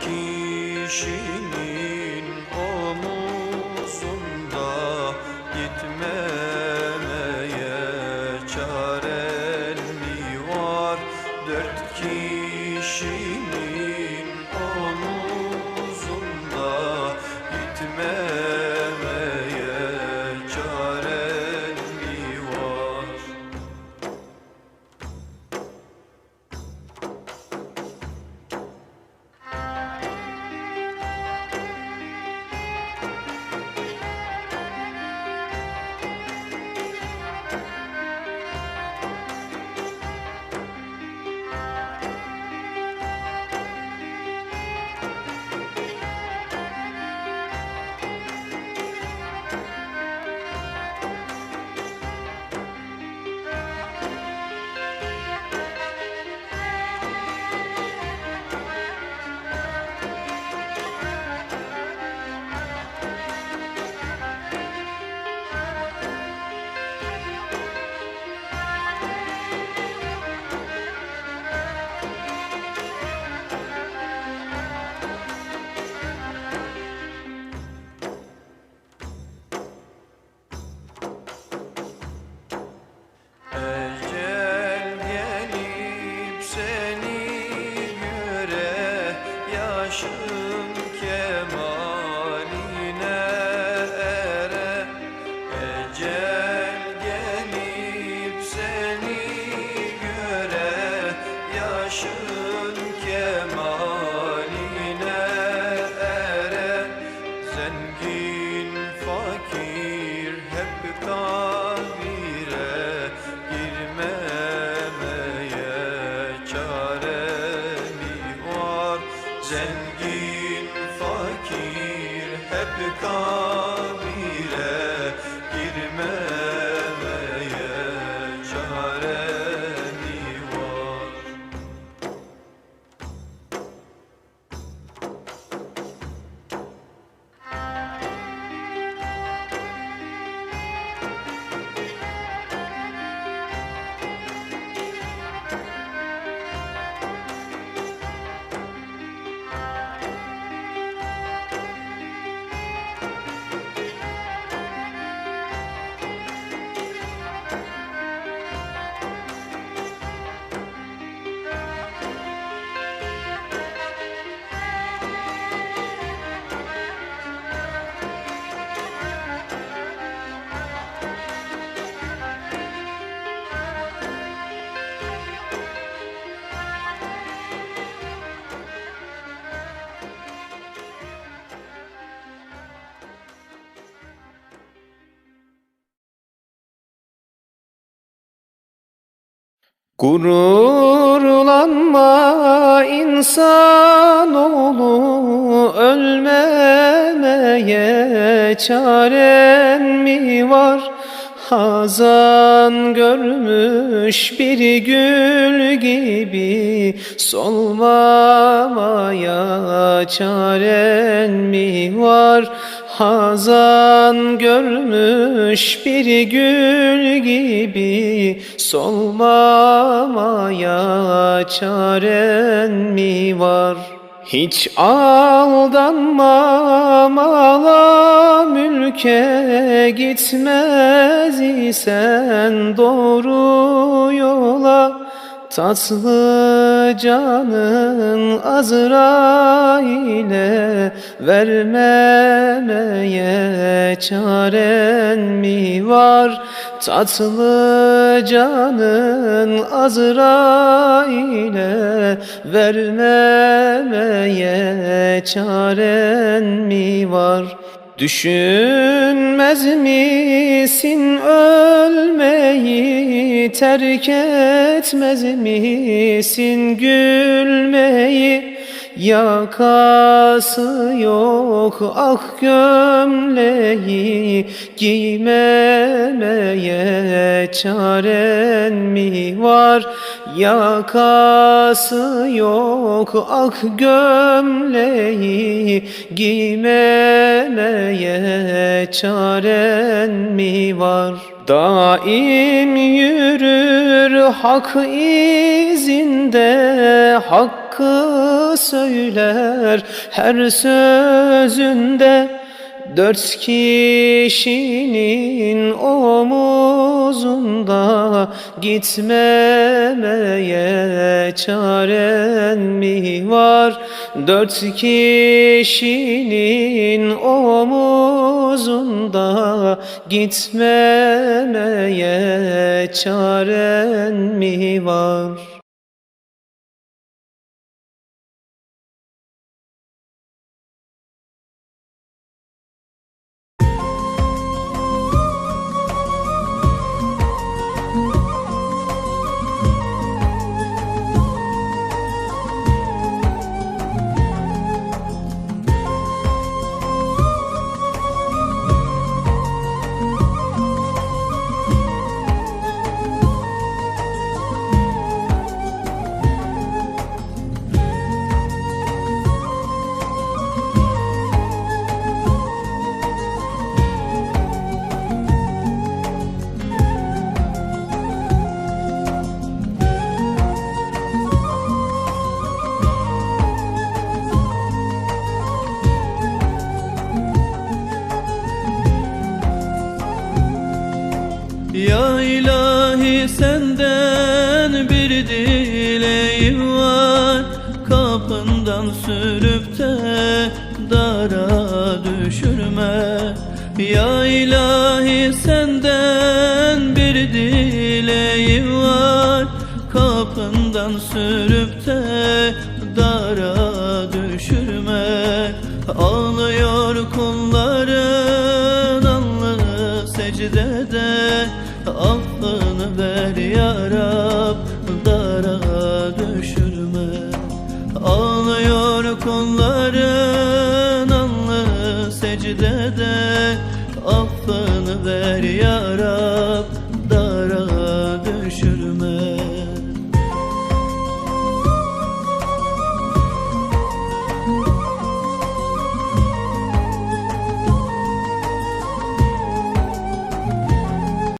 kişinin aşık kabire girmemeye çare mi var Gururlanma insanoğlu ölmemeye çaren mi var? Hazan görmüş bir gül gibi solmamaya çaren mi var? Hazan görmüş bir gül gibi solmamaya çaren mi var? Hiç aldanma mala mülke gitmez isen doğru yola Tatlı canın Azrail'e vermemeye çaren mi var? Tatlı canın Azrail'e vermemeye çaren mi var? Düşünmez misin ölmeyi terk etmez misin gülmeyi yakası yok Ah gömleği giymemeye çaren mi var? Yakası yok ah gömleği giymemeye çaren mi var? Daim yürür hak izinde Hakkı söyler her sözünde Dört kişinin omuzunda Gitmemeye çaren mi var? Dört kişinin omuzunda Gitmemeye çaren mi var? Sürüp de dara düşürme. Ya ilahi senden bir dileğim var. Kapından sürüp de dara düşürme. Ağlıyor kulların alnı secdede. Affını ver ya aklını ver ya Rab